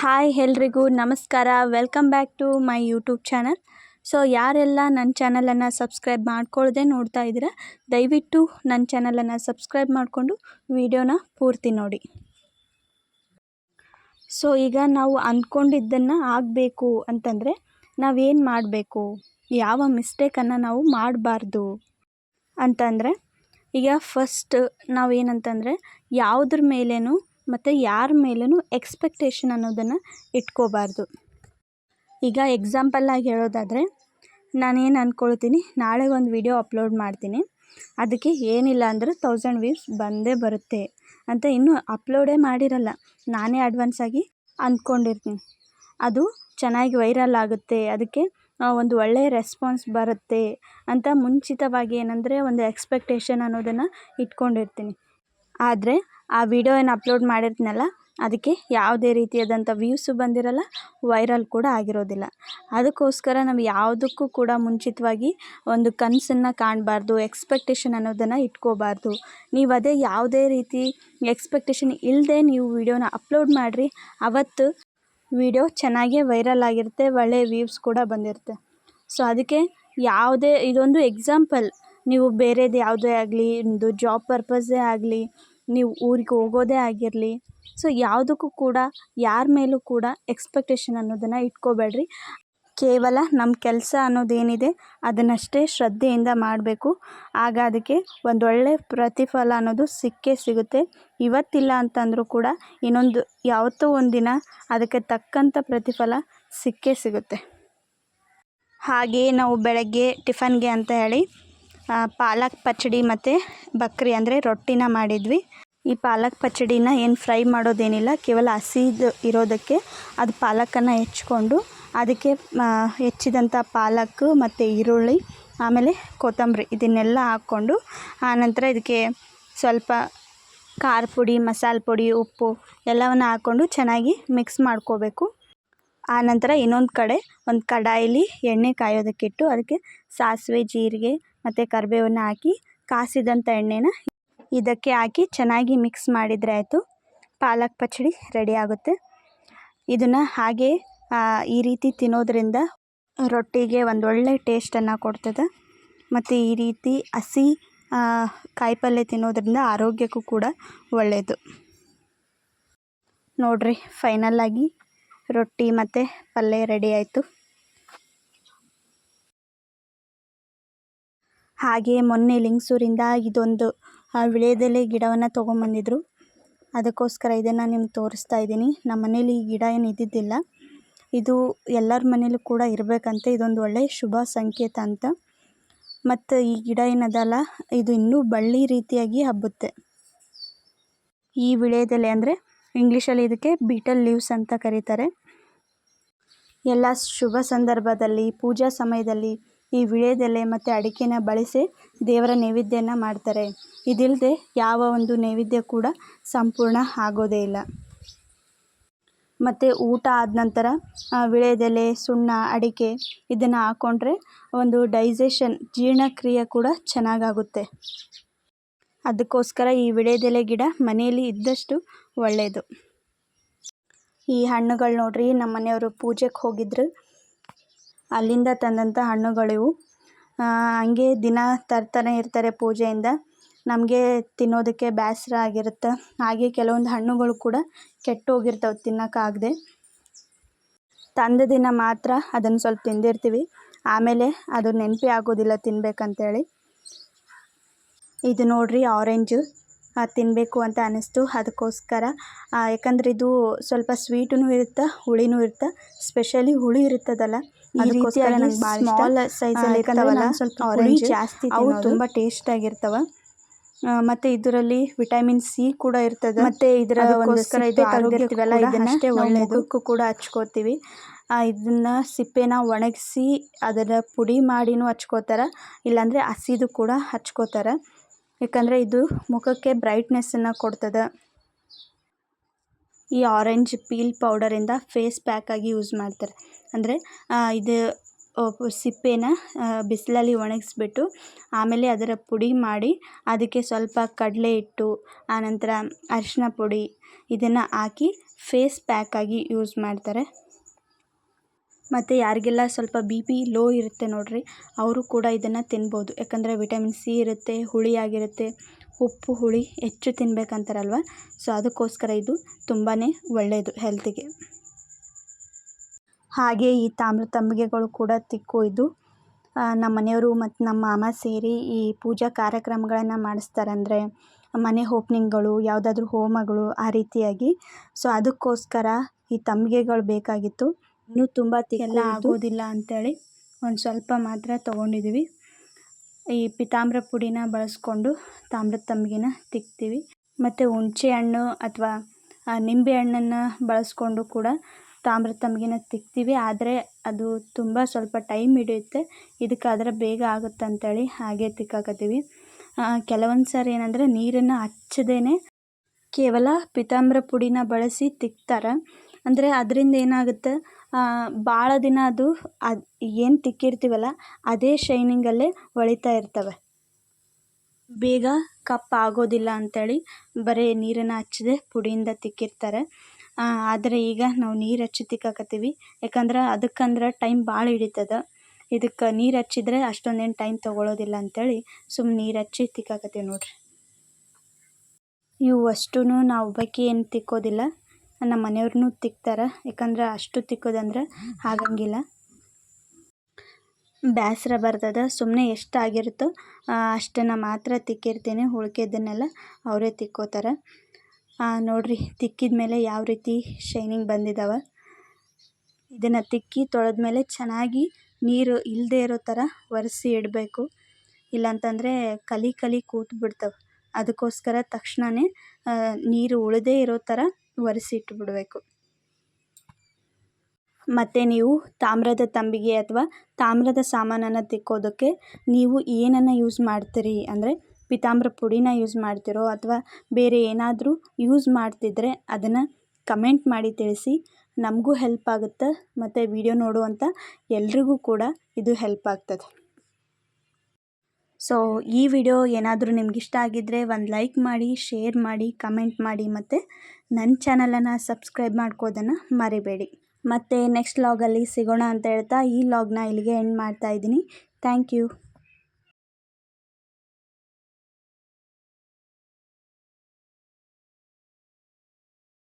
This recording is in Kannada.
ಹಾಯ್ ಎಲ್ರಿಗೂ ನಮಸ್ಕಾರ. Welcome back to my YouTube channel so ಯಾರೆಲ್ಲ ನನ್ನ ಚಾನಲನ್ನು ಸಬ್ಸ್ಕ್ರೈಬ್ ಮಾಡ್ಕೊಳ್ಳದೆ ನೋಡ್ತಾ ಇದ್ದೀರಾ, ದಯವಿಟ್ಟು ನನ್ನ ಚಾನಲನ್ನು ಸಬ್ಸ್ಕ್ರೈಬ್ ಮಾಡಿಕೊಂಡು ವಿಡಿಯೋನ ಪೂರ್ತಿ ನೋಡಿ. ಸೊ ಈಗ ನಾವು ಅಂದ್ಕೊಂಡಿದ್ದನ್ನು ಆಗಬೇಕು ಅಂತಂದರೆ ನಾವೇನು ಮಾಡಬೇಕು? ಯಾವ ಮಿಸ್ಟೇಕನ್ನು ನಾವು ಮಾಡಬಾರ್ದು ಅಂತಂದರೆ, ಈಗ ಫಸ್ಟ್ ನಾವೇನಂತಂದರೆ, ಯಾವುದ್ರ ಮೇಲೇನು ಮತ್ತು ಯಾರ ಮೇಲೂ ಎಕ್ಸ್ಪೆಕ್ಟೇಷನ್ ಅನ್ನೋದನ್ನು ಇಟ್ಕೋಬಾರ್ದು. ಈಗ ಎಕ್ಸಾಂಪಲ್ಲಾಗಿ ಹೇಳೋದಾದರೆ, ನಾನೇನು ಅಂದ್ಕೊಳ್ತೀನಿ ನಾಳೆ ಒಂದು ವಿಡಿಯೋ ಅಪ್ಲೋಡ್ ಮಾಡ್ತೀನಿ. ಅದಕ್ಕೆ ಏನಿಲ್ಲ ಅಂದರೂ ತೌಸಂಡ್ ವ್ಯೂಸ್ ಬಂದೇ ಬರುತ್ತೆ ಅಂತ ಇನ್ನೂ ಅಪ್ಲೋಡೇ ಮಾಡಿರಲ್ಲ. ನಾನೇ ಅಡ್ವಾನ್ಸಾಗಿ ಅಂದ್ಕೊಂಡಿರ್ತೀನಿ ಅದು ಚೆನ್ನಾಗಿ ವೈರಲ್ ಆಗುತ್ತೆ, ಅದಕ್ಕೆ ಒಂದು ಒಳ್ಳೆಯ ರೆಸ್ಪಾನ್ಸ್ ಬರುತ್ತೆ ಅಂತ ಮುಂಚಿತವಾಗಿ ಏನಂದರೆ ಒಂದು ಎಕ್ಸ್ಪೆಕ್ಟೇಷನ್ ಅನ್ನೋದನ್ನು ಇಟ್ಕೊಂಡಿರ್ತೀನಿ. ಆದರೆ ಆ ವಿಡಿಯೋ ಏನು ಅಪ್ಲೋಡ್ ಮಾಡಿರ್ತೀನಲ್ಲ ಅದಕ್ಕೆ ಯಾವುದೇ ರೀತಿಯಾದಂಥ ವ್ಯೂಸು ಬಂದಿರಲ್ಲ, ವೈರಲ್ ಕೂಡ ಆಗಿರೋದಿಲ್ಲ. ಅದಕ್ಕೋಸ್ಕರ ನಾವು ಯಾವುದಕ್ಕೂ ಕೂಡ ಮುಂಚಿತವಾಗಿ ಒಂದು ಕನಸನ್ನು ಕಾಣಬಾರ್ದು, ಎಕ್ಸ್ಪೆಕ್ಟೇಷನ್ ಅನ್ನೋದನ್ನು ಇಟ್ಕೋಬಾರ್ದು. ನೀವು ಅದೇ ಯಾವುದೇ ರೀತಿ ಎಕ್ಸ್ಪೆಕ್ಟೇಷನ್ ಇಲ್ಲದೆ ನೀವು ವಿಡಿಯೋನ ಅಪ್ಲೋಡ್ ಮಾಡಿರಿ, ಅವತ್ತು ವಿಡಿಯೋ ಚೆನ್ನಾಗೇ ವೈರಲ್ ಆಗಿರುತ್ತೆ ಒಳ್ಳೆಯ ವ್ಯೂಸ್ ಕೂಡ ಬಂದಿರುತ್ತೆ. ಸೊ, ಅದಕ್ಕೆ ಯಾವುದೇ ಇದೊಂದು ಎಕ್ಸಾಂಪಲ್ ನೀವು ಬೇರೆದು ಯಾವುದೇ ಆಗಲಿ ಒಂದು ಜಾಬ್ ಪರ್ಪಸ್ಸೇ ಆಗಲಿ ನೀವು ಊರಿಗೆ ಹೋಗೋದೇ ಆಗಿರಲಿ. ಸೊ ಯಾವುದಕ್ಕೂ ಕೂಡ, ಯಾರ ಮೇಲೂ ಕೂಡ ಎಕ್ಸ್ಪೆಕ್ಟೇಷನ್ ಅನ್ನೋದನ್ನು ಇಟ್ಕೋಬೇಡ್ರಿ. ಕೇವಲ ನಮ್ಮ ಕೆಲಸ ಅನ್ನೋದೇನಿದೆ, ಅದನ್ನಷ್ಟೇ ಶ್ರದ್ಧೆಯಿಂದ ಮಾಡಬೇಕು. ಆಗ ಅದಕ್ಕೆ ಒಂದೊಳ್ಳೆ ಪ್ರತಿಫಲ ಅನ್ನೋದು ಸಿಕ್ಕೇ ಸಿಗುತ್ತೆ. ಇವತ್ತಿಲ್ಲ ಅಂತಂದರೂ ಕೂಡ ಇನ್ನೊಂದು, ಯಾವತ್ತೋ ಒಂದಿನ ಅದಕ್ಕೆ ತಕ್ಕಂಥ ಪ್ರತಿಫಲ ಸಿಕ್ಕೇ ಸಿಗುತ್ತೆ. ಹಾಗೆಯೇ ನಾವು ಬೆಳಗ್ಗೆ ಟಿಫನ್ಗೆ ಅಂತ ಹೇಳಿ ಪಾಲಕ್ ಪಚ್ಚಡಿ ಮತ್ತು ಬಕ್ರಿ ಅಂದರೆ ರೊಟ್ಟಿನ ಮಾಡಿದ್ವಿ. ಈ ಪಾಲಕ್ ಪಚ್ಚಡಿನ ಏನು ಫ್ರೈ ಮಾಡೋದೇನಿಲ್ಲ, ಕೇವಲ ಹಸಿದು ಇರೋದಕ್ಕೆ ಅದು ಪಾಲಕನ್ನು ಹೆಚ್ಕೊಂಡು ಅದಕ್ಕೆ ಹೆಚ್ಚಿದಂಥ ಪಾಲಕ್ ಮತ್ತು ಈರುಳ್ಳಿ, ಆಮೇಲೆ ಕೊತ್ತಂಬರಿ ಇದನ್ನೆಲ್ಲ ಹಾಕ್ಕೊಂಡು ಆನಂತರ ಇದಕ್ಕೆ ಸ್ವಲ್ಪ ಖಾರ ಪುಡಿ, ಮಸಾಲೆ ಪುಡಿ, ಉಪ್ಪು ಎಲ್ಲವನ್ನು ಹಾಕ್ಕೊಂಡು ಚೆನ್ನಾಗಿ ಮಿಕ್ಸ್ ಮಾಡ್ಕೋಬೇಕು. ಆನಂತರ ಇನ್ನೊಂದು ಕಡೆ ಒಂದು ಕಡಾಯಿಲಿ ಎಣ್ಣೆ ಕಾಯೋದಕ್ಕಿಟ್ಟು ಅದಕ್ಕೆ ಸಾಸಿವೆ, ಜೀರಿಗೆ ಮತ್ತು ಕರಿಬೇವನ್ನ ಹಾಕಿ ಕಾಸಿದಂಥ ಎಣ್ಣೆನ ಇದಕ್ಕೆ ಹಾಕಿ ಚೆನ್ನಾಗಿ ಮಿಕ್ಸ್ ಮಾಡಿದರೆ ಆಯಿತು. ಪಾಲಕ್ ಪಚಡಿ ರೆಡಿ ಆಗುತ್ತೆ. ಇದನ್ನು ಹಾಗೆ ಈ ರೀತಿ ತಿನ್ನೋದ್ರಿಂದ ರೊಟ್ಟಿಗೆ ಒಂದು ಒಳ್ಳೆ ಟೇಸ್ಟನ್ನು ಕೊಡ್ತದೆ. ಮತ್ತು ಈ ರೀತಿ ಹಸಿ ಕಾಯಿಪಲ್ಯ ತಿನ್ನೋದ್ರಿಂದ ಆರೋಗ್ಯಕ್ಕೂ ಕೂಡ ಒಳ್ಳೆಯದು ನೋಡಿರಿ ಫೈನಲ್ಲಾಗಿ ರೊಟ್ಟಿ ಮತ್ತು ಪಲ್ಯ ರೆಡಿ ಆಯಿತು. ಹಾಗೆ ಮೊನ್ನೆ ಲಿಂಗಸೂರಿಂದ ಇದೊಂದು ವಿಳ್ಯದೆಲೆ ಗಿಡವನ್ನು ತೊಗೊಂಬಂದಿದ್ರು. ಅದಕ್ಕೋಸ್ಕರ ಇದನ್ನು ನಿಮ್ಗೆ ತೋರಿಸ್ತಾ ಇದ್ದೀನಿ. ನಮ್ಮ ಮನೇಲಿ ಈ ಗಿಡ ಏನು ಇದ್ದಿದ್ದಿಲ್ಲ. ಇದು ಎಲ್ಲರ ಮನೇಲೂ ಕೂಡ ಇರಬೇಕಂತ ಇದೊಂದು ಒಳ್ಳೆಯ ಶುಭ ಸಂಕೇತ ಅಂತ. ಮತ್ತು ಈ ಗಿಡ ಏನದಲ್ಲ, ಇದು ಇನ್ನೂ ಬಳ್ಳಿ ರೀತಿಯಾಗಿ ಹಬ್ಬುತ್ತೆ. ಈ ವಿಳ್ಯದೆಲೆ ಅಂದರೆ ಇಂಗ್ಲೀಷಲ್ಲಿ ಇದಕ್ಕೆ ಬೀಟಲ್ ಲೀವ್ಸ್ ಅಂತ ಕರೀತಾರೆ. ಎಲ್ಲ ಶುಭ ಸಂದರ್ಭದಲ್ಲಿ, ಪೂಜಾ ಸಮಯದಲ್ಲಿ ಈ ವಿಳ್ಯದೆಲೆ ಮತ್ತು ಅಡಿಕೆನ ಬಳಸಿ ದೇವರ ನೈವೇದ್ಯನ ಮಾಡ್ತಾರೆ. ಇದಿಲ್ಲದೆ ಯಾವ ಒಂದು ನೈವೇದ್ಯ ಕೂಡ ಸಂಪೂರ್ಣ ಆಗೋದೇ ಇಲ್ಲ. ಮತ್ತು ಊಟ ಆದ ನಂತರ ವೀಳ್ಯದೆಲೆ ಸುಣ್ಣ, ಅಡಿಕೆ ಇದನ್ನು ಹಾಕ್ಕೊಂಡ್ರೆ ಒಂದು ಡೈಜೆಷನ್ ಜೀರ್ಣಕ್ರಿಯೆ ಕೂಡ ಚೆನ್ನಾಗಾಗುತ್ತೆ. ಅದಕ್ಕೋಸ್ಕರ ಈ ವೀಳ್ಯದೆಲೆ ಗಿಡ ಮನೆಯಲ್ಲಿ ಇದ್ದಷ್ಟು ಒಳ್ಳೆಯದು ಈ ಹಣ್ಣುಗಳು ನೋಡ್ರಿ ನಮ್ಮ ಮನೆಯವರು ಪೂಜೆಗೆ ಹೋಗಿದ್ರು. ಅಲ್ಲಿಂದ ತಂದಂಥ ಹಣ್ಣುಗಳಿವು. ಹಂಗೆ ದಿನ ತರ್ತಾನೆ ಇರ್ತಾರೆ ಪೂಜೆಯಿಂದ. ನಮಗೆ ತಿನ್ನೋದಕ್ಕೆ ಬೇಸರ ಆಗಿರುತ್ತೆ. ಹಾಗೆ ಕೆಲವೊಂದು ಹಣ್ಣುಗಳು ಕೂಡ ಕೆಟ್ಟು ಹೋಗಿರ್ತವೆ ತಿನ್ನೋಕ್ಕಾಗದೆ. ತಂದ ದಿನ ಮಾತ್ರ ಅದನ್ನು ಸ್ವಲ್ಪ ತಿಂದಿರ್ತೀವಿ. ಆಮೇಲೆ ಅದು ನೆನಪೇ ಆಗೋದಿಲ್ಲ ತಿನ್ಬೇಕಂತೇಳಿ. ಇದು ನೋಡಿರಿ ಆರೆಂಜು ತಿನ್ನಬೇಕು ಅಂತ ಅನ್ನಿಸ್ತು. ಅದಕ್ಕೋಸ್ಕರ ಯಾಕಂದರೆ ಇದು ಸ್ವಲ್ಪ ಸ್ವೀಟೂ ಇರುತ್ತೆ ಹುಳಿನೂ ಇರುತ್ತೆ ಸ್ಪೆಷಲಿ ಹುಳಿ ಇರುತ್ತದಲ್ಲ ಅದಕ್ಕೋಸ್ಕರ ನಂಗೆ ಭಾಳ ಸ್ಮಾಲ್ ಸೈಜಲ್ಲಿ ಇರ್ತಾವಲ್ಲ ಸ್ವಲ್ಪ ಆರೆಂಜ್ ಜಾಸ್ತಿ ಅವು ತುಂಬ ಟೇಸ್ಟ್ ಆಗಿರ್ತವೆ. ಮತ್ತು ಇದರಲ್ಲಿ ವಿಟಮಿನ್ ಸಿ ಕೂಡ ಇರ್ತದೆ. ಮತ್ತು ಇದರ ಒಂದೋಸ್ಕರ ಇದು ಆರೋಗ್ಯಕ್ಕೆಲ್ಲ ಇದನ್ನ ಅಷ್ಟೇ ಒಳ್ಳೆಯದಕ್ಕೂ ಕೂಡ ಹಚ್ಕೋತೀವಿ. ಇದನ್ನು ಸಿಪ್ಪೆನ ಒಣಗಿಸಿ ಅದರ ಪುಡಿ ಮಾಡಿನೂ ಹಚ್ಕೋತಾರೆ ಇಲ್ಲಾಂದರೆ ಹಸಿದು ಕೂಡ ಹಚ್ಕೋತಾರೆ. ಯಾಕಂದರೆ ಇದು ಮುಖಕ್ಕೆ ಬ್ರೈಟ್ನೆಸ್ಸನ್ನು ಕೊಡ್ತದೆ. ಈ ಆರೆಂಜ್ ಪೀಲ್ ಪೌಡರಿಂದ ಫೇಸ್ ಪ್ಯಾಕಾಗಿ ಯೂಸ್ ಮಾಡ್ತಾರೆ. ಅಂದರೆ ಇದು ಸಿಪ್ಪೆನ ಬಿಸಿಲಲ್ಲಿ ಒಣಗಿಸ್ಬಿಟ್ಟು ಆಮೇಲೆ ಅದರ ಪುಡಿ ಮಾಡಿ ಅದಕ್ಕೆ ಸ್ವಲ್ಪ ಕಡಲೆ ಹಿಟ್ಟು ಆನಂತರ ಅರಿಶಿನ ಪುಡಿ ಇದನ್ನು ಹಾಕಿ ಫೇಸ್ ಪ್ಯಾಕಾಗಿ ಯೂಸ್ ಮಾಡ್ತಾರೆ. ಮತ್ತು ಯಾರಿಗೆಲ್ಲ ಸ್ವಲ್ಪ ಬಿ ಪಿ ಲೋ ಇರುತ್ತೆ ನೋಡಿರಿ, ಅವರು ಕೂಡ ಇದನ್ನು ತಿನ್ಬೋದು. ಯಾಕಂದರೆ ವಿಟಮಿನ್ ಸಿ ಇರುತ್ತೆ ಹುಳಿಯಾಗಿರುತ್ತೆ ಉಪ್ಪು, ಹುಳಿ ಹೆಚ್ಚು ತಿನ್ಬೇಕಂತಾರಲ್ವ? ಸೊ, ಅದಕ್ಕೋಸ್ಕರ ಇದು ತುಂಬಾ ಒಳ್ಳೆಯದು ಹೆಲ್ತಿಗೆ. ಹಾಗೆ ಈ ತಾಮ್ರ ತಂಬಿಗೆಗಳು ಕೂಡ ತಿಕ್ಕು ಇದು. ನಮ್ಮ ಮನೆಯವರು ಮತ್ತು ನಮ್ಮ ಮಾಮ ಸೇರಿ ಈ ಪೂಜಾ ಕಾರ್ಯಕ್ರಮಗಳನ್ನು ಮಾಡಿಸ್ತಾರೆ ಅಂದರೆ ಮನೆ ಓಪ್ನಿಂಗ್ಗಳು, ಯಾವುದಾದ್ರೂ ಹೋಮಗಳು ಆ ರೀತಿಯಾಗಿ. ಸೊ, ಅದಕ್ಕೋಸ್ಕರ ಈ ತಂಬಿಗೆಗಳು ಬೇಕಾಗಿತ್ತು. ಇನ್ನೂ ತುಂಬ ಎಲ್ಲ ಆಗೋದಿಲ್ಲ ಅಂತೇಳಿ ಒಂದು ಸ್ವಲ್ಪ ಮಾತ್ರ ತೊಗೊಂಡಿದ್ದೀವಿ ಈ ಪಿತಾಂಬ್ರ ಪುಡಿನ ಬಳಸ್ಕೊಂಡು ತಾಮ್ರದ ತಂಬಿಗೆನ ತಿಕ್ತೀವಿ. ಮತ್ತು ಹುಣಸೆ ಹಣ್ಣು ಅಥವಾ ನಿಂಬೆ ಹಣ್ಣನ್ನು ಬಳಸ್ಕೊಂಡು ಕೂಡ ತಾಮ್ರದ ತಂಬಿಗೆನ ತಿಕ್ತೀವಿ. ಆದರೆ ಅದು ತುಂಬ ಸ್ವಲ್ಪ ಟೈಮ್ ಹಿಡಿಯುತ್ತೆ. ಇದಕ್ಕಾದ್ರೆ ಬೇಗ ಆಗುತ್ತೆ ಅಂತೇಳಿ ಹಾಗೆ ತಿಕ್ಕಾಕತ್ತೀವಿ. ಕೆಲವೊಂದು ಸಾರಿ ಏನಂದರೆ ನೀರನ್ನು ಹಚ್ಚದೇನೆ ಕೇವಲ ಪಿತಾಂಬ್ರ ಪುಡಿನ ಬಳಸಿ ತಿಕ್ತಾರೆ. ಅಂದರೆ ಅದರಿಂದ ಏನಾಗುತ್ತೆ? ಭಾಳ ದಿನ ಅದು ಅದು ಏನು ತಿಕ್ಕಿರ್ತೀವಲ್ಲ, ಅದೇ ಶೈನಿಂಗಲ್ಲೇ ಹೊಳಿತಾ ಇರ್ತವೆ. ಬೇಗ ಕಪ್ ಆಗೋದಿಲ್ಲ ಅಂಥೇಳಿ ಬರೀ ನೀರನ್ನು ಹಚ್ಚದೆ, ಪುಡಿಯಿಂದ ತಿಕ್ಕಿರ್ತಾರೆ. ಆದರೆ ಈಗ ನಾವು ನೀರು ಹಚ್ಚಿ ತಿಕ್ಕಾಕತ್ತೀವಿ ಯಾಕಂದ್ರೆ ಅದಕ್ಕಂದ್ರೆ ಟೈಮ್ ಭಾಳ ಹಿಡಿತದೆ. ಇದಕ್ಕೆ ನೀರು ಹಚ್ಚಿದ್ರೆ ಅಷ್ಟೊಂದೇನು ಟೈಮ್ ತೊಗೊಳೋದಿಲ್ಲ ಅಂಥೇಳಿ ಸುಮ್ಮನೆ ನೀರು ಹಚ್ಚಿ ತಿಕ್ಕಾಕತ್ತೀವಿ ನೋಡಿರಿ. ಇವು ಅಷ್ಟೂ ನಾವು ಒಬ್ಬಾಕಿ ಏನು ತಿಕ್ಕೋದಿಲ್ಲ. ನಮ್ಮ ಮನೆಯವ್ರೂ ತಿಕ್ತಾರೆ. ಯಾಕಂದ್ರೆ ಅಷ್ಟು ತಿಕ್ಕೋದಂದ್ರೆ ಆಗಂಗಿಲ್ಲ ಬೇಸ್ರ ಬರ್ತದೆ ಸುಮ್ಮನೆ ಎಷ್ಟು ಆಗಿರುತ್ತೋ ಅಷ್ಟನ್ನು ಮಾತ್ರ ತಿಕ್ಕಿರ್ತೀನಿ. ಉಳ್ಕೆದನ್ನೆಲ್ಲ ಅವರೇ ತಿಕ್ಕೋತಾರೆ. ನೋಡಿರಿ ತಿಕ್ಕಿದ ಮೇಲೆ ಯಾವ ರೀತಿ ಶೈನಿಂಗ್ ಬಂದಿದ್ದಾವೆ ಇದನ್ನು ತಿಕ್ಕಿ ತೊಳೆದ್ಮೇಲೆ ಚೆನ್ನಾಗಿ ನೀರು ಇಲ್ಲದೆ ಇರೋ ಥರ ಒರೆಸಿ ಇಡಬೇಕು. ಇಲ್ಲಾಂತಂದರೆ ಕಲಿ ಕಲಿ ಕೂತು ಬಿಡ್ತವೆ ಅದಕ್ಕೋಸ್ಕರ ತಕ್ಷಣವೇ ನೀರು ಉಳದೇ ಇರೋ ಥರ ಒರೆಸಿ ಇಟ್ಬಿಡಬೇಕು ಮತ್ತು ನೀವು ತಾಮ್ರದ ತಂಬಿಗೆ ಅಥವಾ ತಾಮ್ರದ ಸಾಮಾನನ್ನು ತಿಕ್ಕೋದಕ್ಕೆ ನೀವು ಏನನ್ನು ಯೂಸ್ ಮಾಡ್ತೀರಿ? ಅಂದರೆ ಪಿತಾಂಬ್ರ ಪುಡಿನ ಯೂಸ್ ಮಾಡ್ತಿರೋ ಅಥವಾ ಬೇರೆ ಏನಾದರೂ ಯೂಸ್ ಮಾಡ್ತಿದ್ರೆ ಅದನ್ನು ಕಮೆಂಟ್ ಮಾಡಿ ತಿಳಿಸಿ. ನಮಗೂ ಹೆಲ್ಪ್ ಆಗುತ್ತೆ. ಮತ್ತು ವಿಡಿಯೋ ನೋಡುವಂಥ ಎಲ್ರಿಗೂ ಕೂಡ ಇದು ಹೆಲ್ಪ್ ಆಗ್ತದೆ. ಸೊ ಈ ವಿಡಿಯೋ ಏನಾದರೂ ನಿಮ್ಗೆ ಇಷ್ಟ ಆಗಿದ್ದರೆ ಒಂದು ಲೈಕ್ ಮಾಡಿ ಶೇರ್ ಮಾಡಿ ಕಮೆಂಟ್ ಮಾಡಿ ಮತ್ತು ನನ್ನ ಚಾನಲನ್ನು ಸಬ್ಸ್ಕ್ರೈಬ್ ಮಾಡ್ಕೋದನ್ನು ಮರಿಬೇಡಿ. ಮತ್ತು ನೆಕ್ಸ್ಟ್ ಲಾಗಲ್ಲಿ ಸಿಗೋಣ ಅಂತ ಹೇಳ್ತಾ ಈ ಲಾಗ್ನ ಇಲ್ಲಿಗೆ ಎಂಡ್ ಮಾಡ್ತಾ ಇದ್ದೀನಿ. Thank you